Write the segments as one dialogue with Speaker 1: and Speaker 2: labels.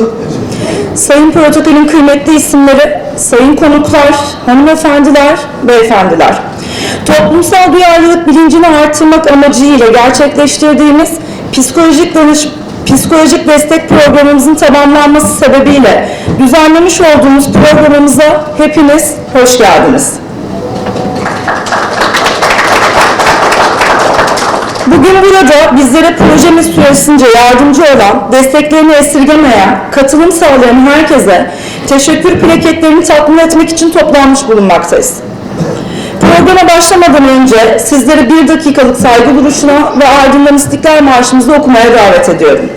Speaker 1: Sayın protokolün kıymetli isimleri, sayın konuklar, hanımefendiler, beyefendiler. Toplumsal duyarlılık bilincini artırmak amacıyla gerçekleştirdiğimiz psikolojik danış psikolojik destek programımızın tamamlanması sebebiyle düzenlemiş olduğumuz programımıza hepiniz hoş geldiniz. Bugün burada bizlere projemiz süresince yardımcı olan, desteklerini esirgemeyen, katılım sağlayan herkese teşekkür plaketlerini takdim etmek için toplanmış bulunmaktayız. Programa başlamadan önce sizleri bir dakikalık saygı duruşuna ve ardından İstiklal Marşımızı okumaya davet ediyorum.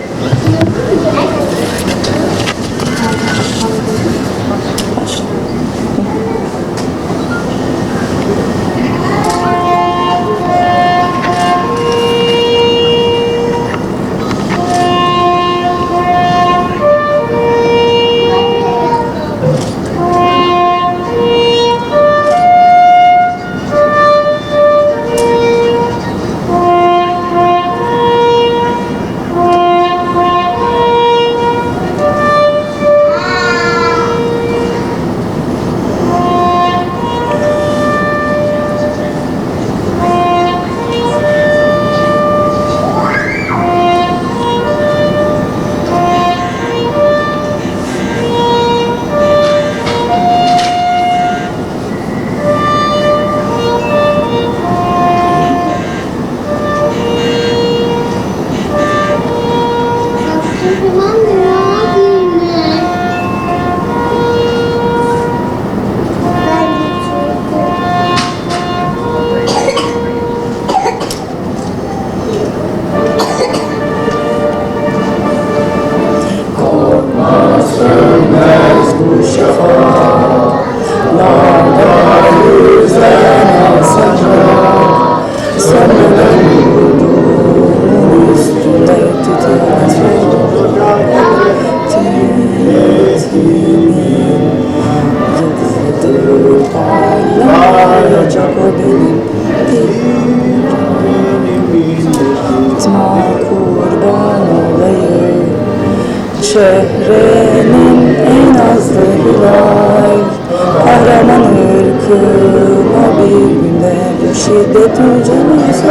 Speaker 1: Şiddet mücadelesi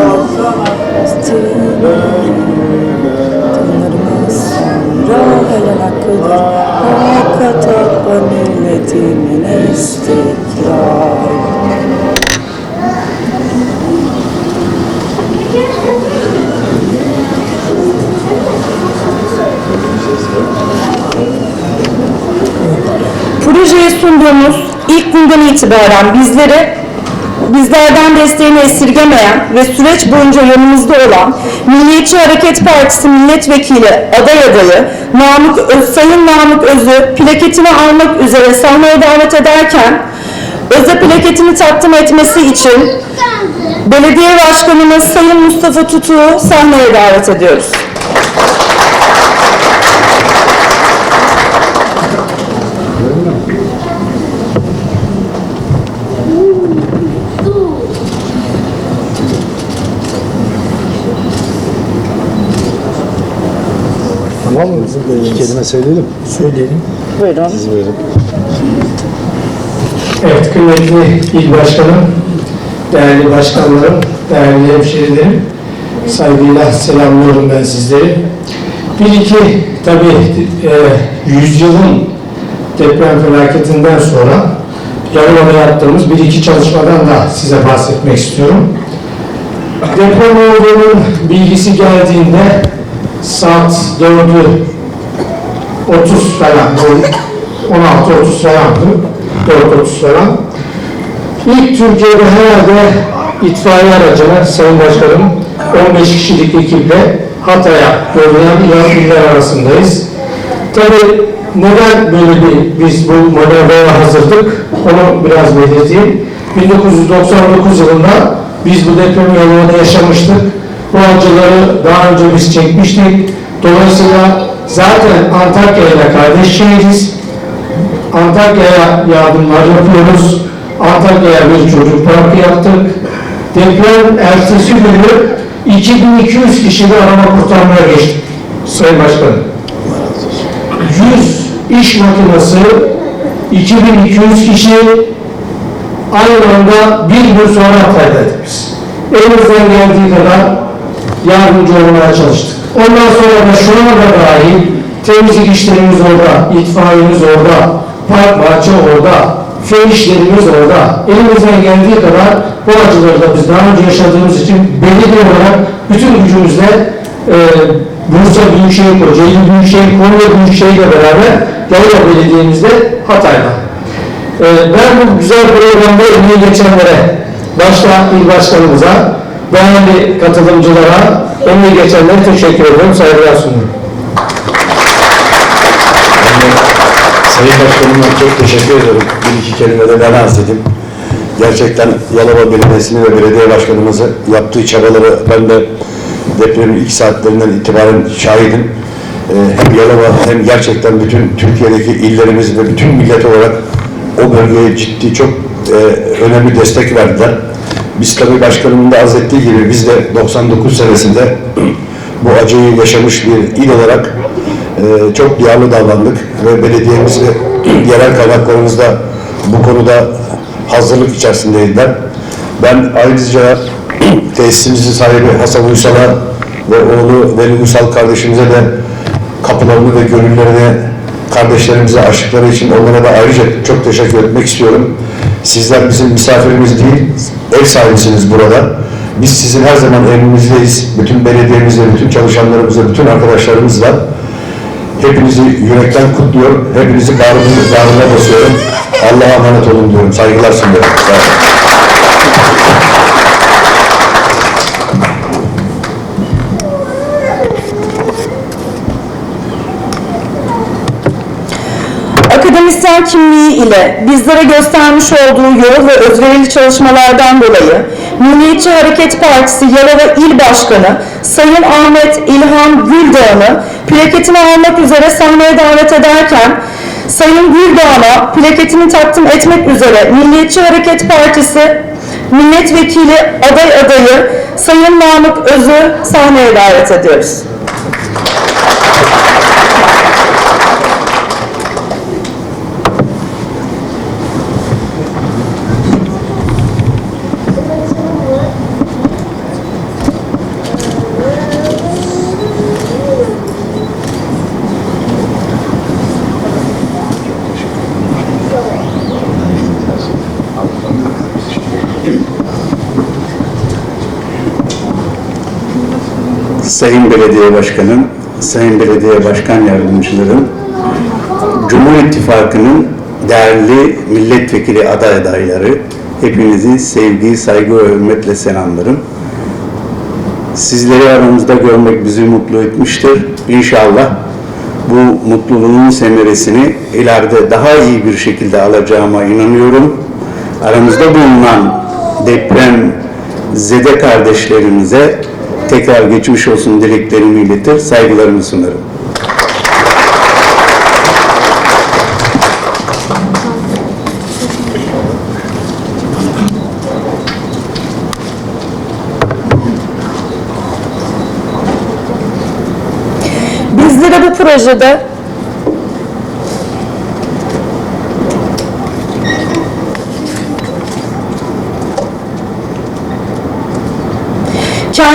Speaker 1: Tanrımız sonra helal hakkıdır milletimin istiklal Projeye sunduğumuz ilk günden itibaren bizleri bizlerden desteğini esirgemeyen ve süreç boyunca yanımızda olan Milliyetçi Hareket Partisi Milletvekili aday adayı Namık Öz, Sayın Namık Öz'ü plaketini almak üzere sahneye davet ederken Öz'e plaketini takdim etmesi için Belediye Başkanımız Sayın Mustafa Tutu'yu sahneye davet ediyoruz.
Speaker 2: Tamam mı? İki kelime söyleyelim.
Speaker 3: Söyleyelim.
Speaker 1: Buyurun.
Speaker 2: Siz buyurun.
Speaker 3: Evet, kıymetli il başkanım, değerli başkanlarım, değerli hemşehrilerim, saygıyla selamlıyorum ben sizleri. Bir iki, tabii e, yüzyılın deprem felaketinden sonra Yalova'da yaptığımız bir iki çalışmadan da size bahsetmek istiyorum. Deprem olduğunun bilgisi geldiğinde saat 4'ü 30 falan, 16-30 falandı, 4-30 falan. İlk Türkiye'de herhalde itfaiye aracına Sayın Başkanım 15 kişilik ekiple Hatay'a yollayan iller arasındayız. Tabii neden böyle bir biz bu manevraya hazırdık onu biraz belirteyim. 1999 yılında biz bu deprem yolunda yaşamıştık. Bu acıları daha önce biz çekmiştik. Dolayısıyla zaten Antakya ile kardeş şehiriz. Antakya'ya yardımlar yapıyoruz. Antakya'ya bir çocuk parkı yaptık. Deprem ertesi günü 2200 kişiyi arama kurtarmaya geçtik. Sayın Başkanım. 100 iş makinesi, 2200 kişi aynı anda bir gün sonra Hatay'daydık biz. Elimizden geldiği kadar yardımcı olmaya çalıştık. Ondan sonra da şu anda dahil temizlik işlerimiz orada, itfaiyemiz orada, park bahçe orada, fen işlerimiz orada. Elimizden geldiği kadar bu acıları da biz daha önce yaşadığımız için belediye olarak bütün gücümüzle e, Bursa Büyükşehir, Kocaeli Büyükşehir, Konya Büyükşehir ile beraber Yalova Belediye'mizde Hatay'da. Ee, Ben bu güzel programda emeği geçenlere, başta il başkanımıza, değerli katılımcılara, emeği geçenlere teşekkür ediyorum, saygılar sunuyorum.
Speaker 2: Sayın Başkanıma çok teşekkür ediyorum. Bir iki kelime de ben arz edeyim. Gerçekten Yalova Belediyesi'ni ve belediye başkanımızı yaptığı çabaları ben de depremin ilk saatlerinden itibaren şahidim. Ee, hem Yalova hem gerçekten bütün Türkiye'deki illerimiz ve bütün millet olarak o bölgeye ciddi çok e, önemli destek verdiler. Biz tabii başkanımın da arz ettiği gibi biz de 99 senesinde bu acıyı yaşamış bir il olarak e, çok duyarlı davrandık ve belediyemiz ve yerel kaynaklarımız da bu konuda hazırlık içerisindeydiler. Ben ayrıca tesisimizin sahibi Hasan Uysal'a ve oğlu Veli Uysal kardeşimize de kapılarını ve gönüllerini kardeşlerimize açtıkları için onlara da ayrıca çok teşekkür etmek istiyorum. Sizler bizim misafirimiz değil, ev sahibisiniz burada. Biz sizin her zaman emrinizdeyiz. Bütün belediyemizle, bütün çalışanlarımızla, bütün arkadaşlarımızla. Hepinizi yürekten kutluyor. Hepinizi bağrına basıyorum. Allah'a emanet olun diyorum. Saygılar sunuyorum. Sağ olun.
Speaker 1: Akademisyen kimliği ile bizlere göstermiş olduğu yol ve özverili çalışmalardan dolayı Milliyetçi Hareket Partisi Yalova İl Başkanı Sayın Ahmet İlhan Güldağ'ını plaketini almak üzere sahneye davet ederken Sayın Güldağ'a plaketini takdim etmek üzere Milliyetçi Hareket Partisi Milletvekili aday adayı Sayın Namık Öz'ü sahneye davet ediyoruz.
Speaker 4: Sayın Belediye Başkanım, Sayın Belediye Başkan Yardımcılarım, Cumhur İttifakı'nın değerli milletvekili aday adayları, hepinizi sevgi, saygı ve hürmetle selamlarım. Sizleri aramızda görmek bizi mutlu etmiştir. İnşallah bu mutluluğun semeresini ileride daha iyi bir şekilde alacağıma inanıyorum. Aramızda bulunan deprem zede kardeşlerimize tekrar geçmiş olsun dileklerimi iletir, saygılarımı sunarım.
Speaker 1: Bizlere bu projede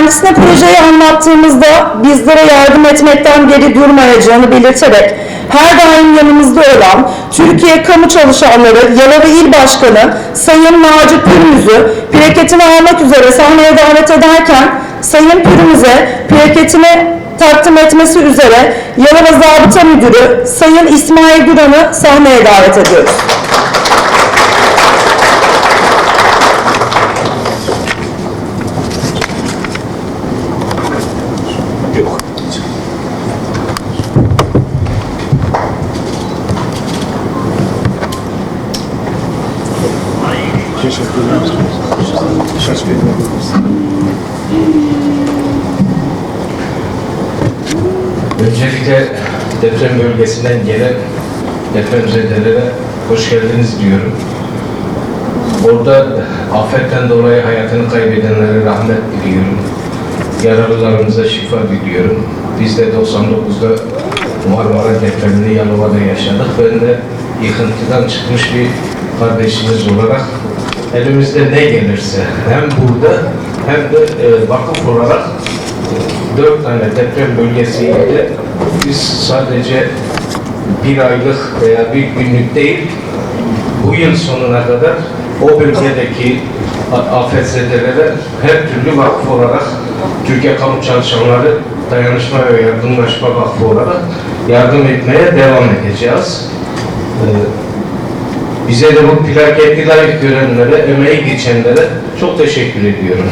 Speaker 1: Kendisine projeyi anlattığımızda bizlere yardım etmekten geri durmayacağını belirterek her daim yanımızda olan Türkiye Kamu Çalışanları Yalova İl Başkanı Sayın Naci Pürmüz'ü plaketini almak üzere sahneye davet ederken Sayın Pürmüz'e plaketini takdim etmesi üzere Yalova Zabıta Müdürü Sayın İsmail Duran'ı sahneye davet ediyoruz.
Speaker 5: Öncelikle deprem bölgesinden gelen depremzedelere hoş geldiniz diyorum. Orada afetten dolayı hayatını kaybedenlere rahmet diliyorum. Yaralılarımıza şifa diliyorum. Biz de 99'da Marmara depremini Yalova'da yaşadık. Ben de yıkıntıdan çıkmış bir kardeşiniz olarak elimizde ne gelirse hem burada hem de e, vakıf olarak dört tane deprem bölgesiyle biz sadece bir aylık veya bir günlük değil, bu yıl sonuna kadar o bölgedeki afetzedelere her türlü vakıf olarak Türkiye Kamu Çalışanları Dayanışma ve Yardımlaşma Vakfı olarak yardım etmeye devam edeceğiz. Ee, bize de bu plaketli layık görenlere, emeği geçenlere çok teşekkür ediyorum.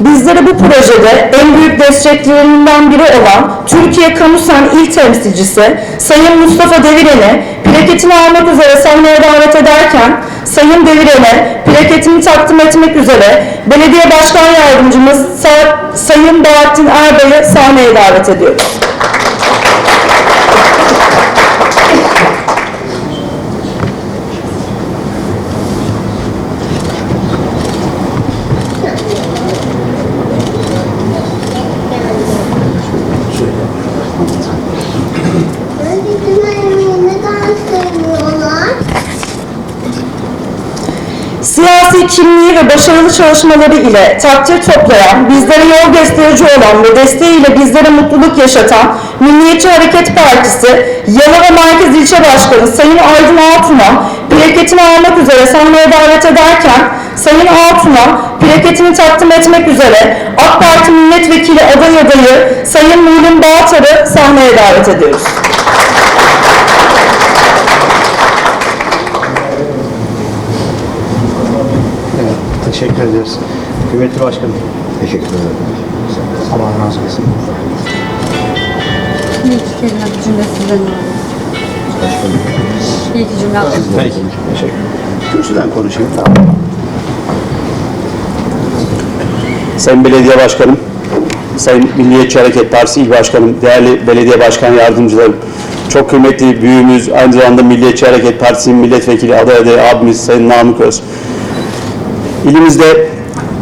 Speaker 1: Bizlere bu projede en büyük desteklerinden biri olan Türkiye Kamusen İl Temsilcisi Sayın Mustafa Deviren'i plaketini almak üzere sahneye davet ederken Sayın Deviren'e plaketini takdim etmek üzere Belediye Başkan Yardımcımız Sa- Sayın Bahattin Erbay'ı sahneye davet ediyoruz. Kimliği ve başarılı çalışmaları ile takdir toplayan, bizlere yol gösterici olan ve desteğiyle bizlere mutluluk yaşatan Milliyetçi Hareket Partisi Yalova Merkez İlçe Başkanı Sayın Aydın Altun'a plaketini almak üzere sahneye davet ederken Sayın Altun'a plaketini takdim etmek üzere AK Parti Milletvekili aday adayı Sayın Muğlin Bağatar'ı sahneye davet ediyoruz.
Speaker 6: Teşekkür ederiz. Kıymetli Başkanım. Teşekkür ederim. Allah razı olsun.
Speaker 7: Bir iki kelime bir cümle sizden alalım. Bir iki cümle alalım.
Speaker 6: Peki. Teşekkür Kürsüden konuşayım. Tamam.
Speaker 8: Sayın Belediye Başkanım, Sayın Milliyetçi Hareket Partisi İl Başkanım, değerli belediye başkan yardımcılarım, çok kıymetli büyüğümüz, aynı zamanda Milliyetçi Hareket Partisi'nin milletvekili aday adayı abimiz Sayın Namık Öz. İlimizde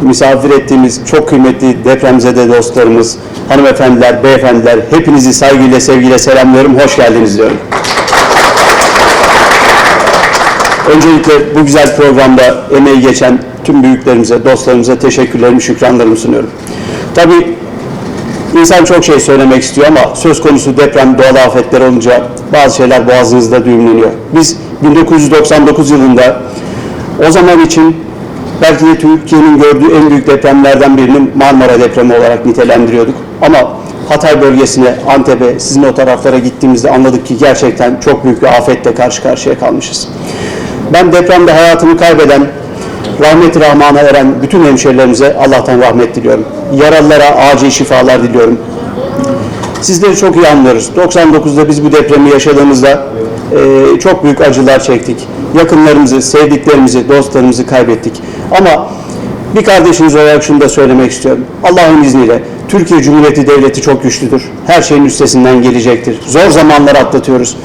Speaker 8: misafir ettiğimiz çok kıymetli depremzede dostlarımız, hanımefendiler, beyefendiler, hepinizi saygıyla, sevgiyle selamlıyorum, hoş geldiniz diyorum. Öncelikle bu güzel programda emeği geçen tüm büyüklerimize, dostlarımıza teşekkürlerimi, şükranlarımı sunuyorum. Tabii insan çok şey söylemek istiyor ama söz konusu deprem, doğal afetler olunca bazı şeyler boğazınızda düğümleniyor. Biz 1999 yılında o zaman için belki de Türkiye'nin gördüğü en büyük depremlerden birinin Marmara depremi olarak nitelendiriyorduk. Ama Hatay bölgesine, Antep'e, sizin o taraflara gittiğimizde anladık ki gerçekten çok büyük bir afetle karşı karşıya kalmışız. Ben depremde hayatını kaybeden, rahmet-i rahmana eren bütün hemşerilerimize Allah'tan rahmet diliyorum. Yaralılara acil şifalar diliyorum. Sizleri çok iyi anlıyoruz. 99'da biz bu depremi yaşadığımızda e, çok büyük acılar çektik. Yakınlarımızı, sevdiklerimizi, dostlarımızı kaybettik. Ama bir kardeşiniz olarak şunu da söylemek istiyorum. Allah'ın izniyle Türkiye Cumhuriyeti Devleti çok güçlüdür. Her şeyin üstesinden gelecektir. Zor zamanlar atlatıyoruz.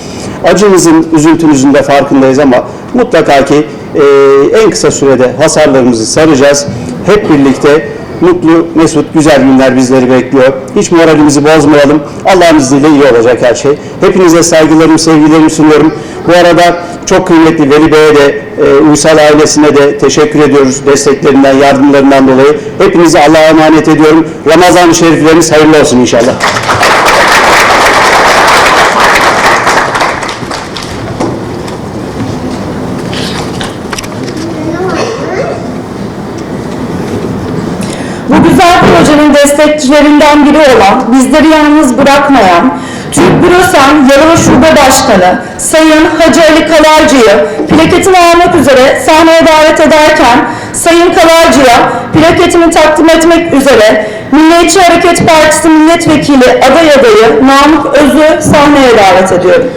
Speaker 8: Acınızın, üzüntünüzün de farkındayız ama mutlaka ki e, en kısa sürede hasarlarımızı saracağız. Hep birlikte mutlu, mesut, güzel günler bizleri bekliyor. Hiç moralimizi bozmayalım. Allah'ın izniyle iyi olacak her şey. Hepinize saygılarımı, sevgilerimi sunuyorum. Bu arada çok kıymetli Veli Bey'e de, e, Uysal ailesine de teşekkür ediyoruz desteklerinden, yardımlarından dolayı. Hepinizi Allah'a emanet ediyorum. Ramazan-ı Şerifleriniz hayırlı olsun inşallah.
Speaker 1: Bu güzel projenin destekçilerinden biri olan, bizleri yalnız bırakmayan, Türk Bürosen Yalova Şube Başkanı Sayın Hacı Ali Kalarcı'yı plaketini almak üzere sahneye davet ederken, Sayın Kalarcı'ya plaketini takdim etmek üzere Milliyetçi Hareket Partisi Milletvekili aday adayı Namık Öz'ü sahneye davet ediyorum.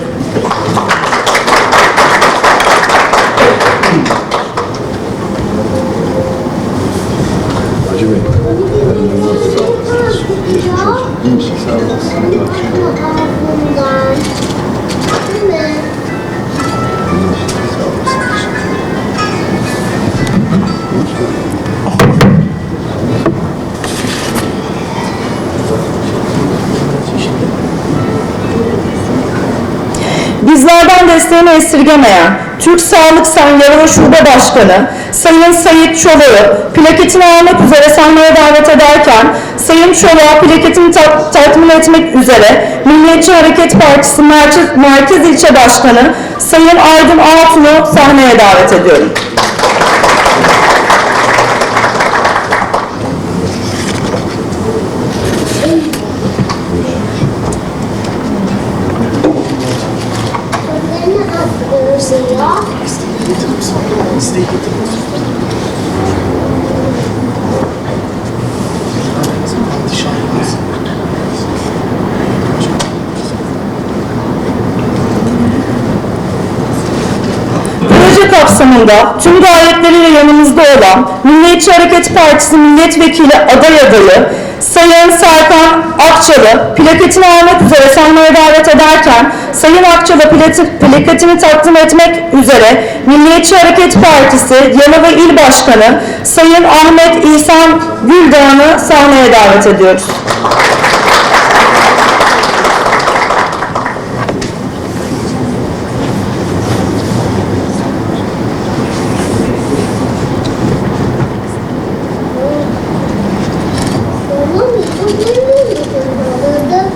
Speaker 1: Desteğini esirgemeyen Türk Sağlık Yarama Şube Başkanı Sayın Sayit Çolak'ı plaketini almak üzere sahneye davet ederken Sayın Çolak'a plaketini ta- takdim etmek üzere Milliyetçi Hareket Partisi Merkez, Merkez İlçe Başkanı Sayın Aydın Altun'u sahneye davet ediyorum. Proje kapsamında tüm gayetleriyle yanımızda olan Milliyetçi Hareket Partisi Milletvekili aday adayı Sayın Serkan Akçalı plaketini almak üzere sahneye davet ederken Sayın Akçalı plaketini takdim etmek üzere Milliyetçi Hareket Partisi Yalova İl Başkanı Sayın Ahmet İhsan Güldağ'ını sahneye davet ediyoruz.
Speaker 9: Tamam mı? Gözlerini yıkıyorlardı.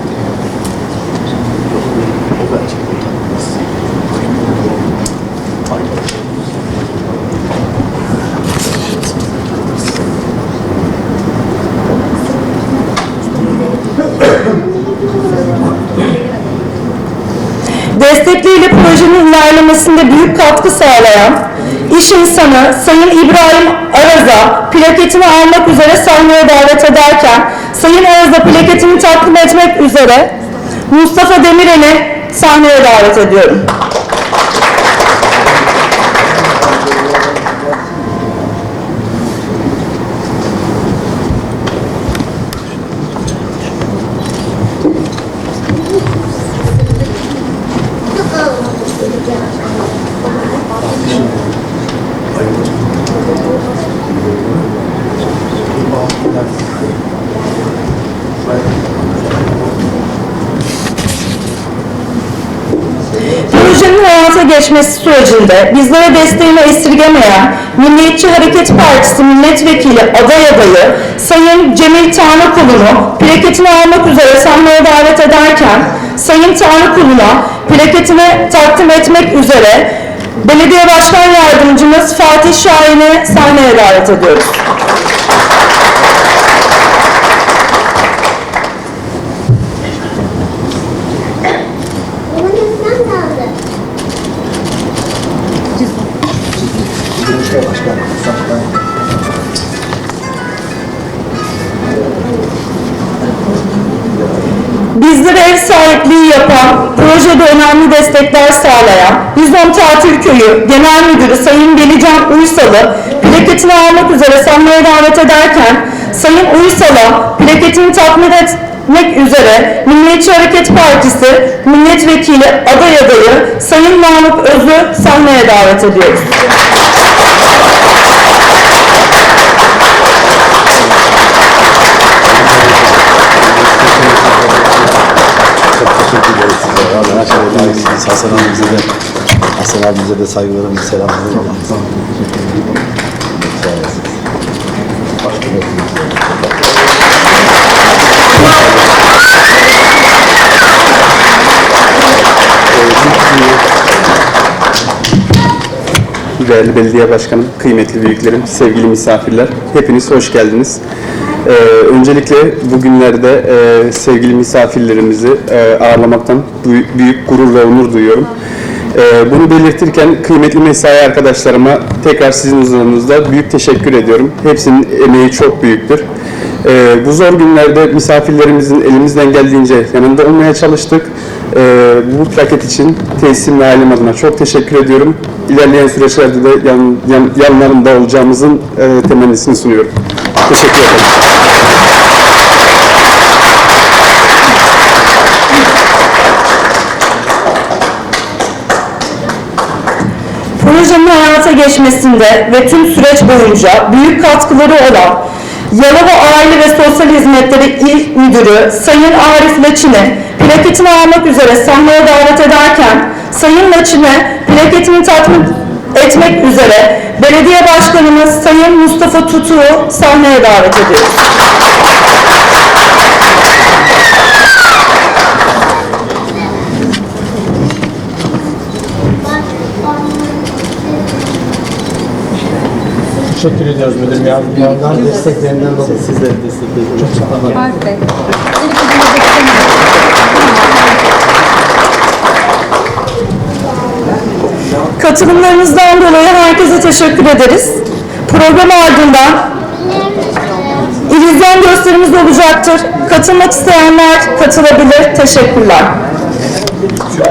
Speaker 1: Destekleriyle projenin ilerlemesinde büyük katkı sağlayan iş insanı Sayın İbrahim Araz'a plaketini almak üzere sahneye davet ederken Sayın Araz'a plaketini takdim etmek üzere Mustafa Demirel'i sahneye davet ediyorum. Projenin hayata geçmesi sürecinde bizlere desteğini esirgemeyen Milliyetçi Hareket Partisi Milletvekili aday adayı Sayın Cemil Tanrıkulu'nu plaketini almak üzere sahneye davet ederken Sayın Tanrıkulu'na plaketini takdim etmek üzere Belediye Başkan Yardımcımız Fatih Şahin'i sahneye davet ediyoruz. Bizlere ev sahipliği yapan, projede önemli destekler sağlayan, 110 Tatil Köyü Genel Müdürü Sayın Velican Uysal'ı plaketini almak üzere sahneye davet ederken, Sayın Uysal'a plaketini takdim etmek üzere Milliyetçi Hareket Partisi Milletvekili aday adayı Sayın Mahmut Öz'ü sahneye davet ediyoruz.
Speaker 10: Hasan abimize de Hasan abimize de saygılarımı, selamlarımı Allah'ım. Sağ olasın.
Speaker 11: Değerli belediye başkanım, kıymetli büyüklerim, sevgili misafirler, hepiniz hoş geldiniz. Ee, öncelikle bugünlerde e, sevgili misafirlerimizi e, ağırlamaktan büyük, büyük gurur ve onur duyuyorum. E, bunu belirtirken kıymetli mesai arkadaşlarıma tekrar sizin huzurunuzda büyük teşekkür ediyorum. Hepsinin emeği çok büyüktür. E, bu zor günlerde misafirlerimizin elimizden geldiğince yanında olmaya çalıştık. E, bu plaket için tesisim ve ailem adına çok teşekkür ediyorum. İlerleyen süreçlerde de yan, yan, yanlarında olacağımızın e, temennisini sunuyorum. Teşekkür ederim.
Speaker 1: Projenin hayata geçmesinde ve tüm süreç boyunca büyük katkıları olan Yalova Aile ve Sosyal Hizmetleri İl Müdürü Sayın Arif Laçin'i plaketini almak üzere sahneye davet ederken Sayın Laçin'e plaketini takdim etmek üzere Belediye Başkanımız Sayın Mustafa Tutu'yu sahneye davet ediyoruz.
Speaker 6: Teşekkür ediyoruz müdürüm. Ya, yardım desteklerinden dolayı sizleri destekliyoruz. Çok sağ olun.
Speaker 1: Katılımlarınızdan dolayı herkese teşekkür ederiz. Program ardından illüzyon gösterimiz olacaktır. Katılmak isteyenler katılabilir. Teşekkürler.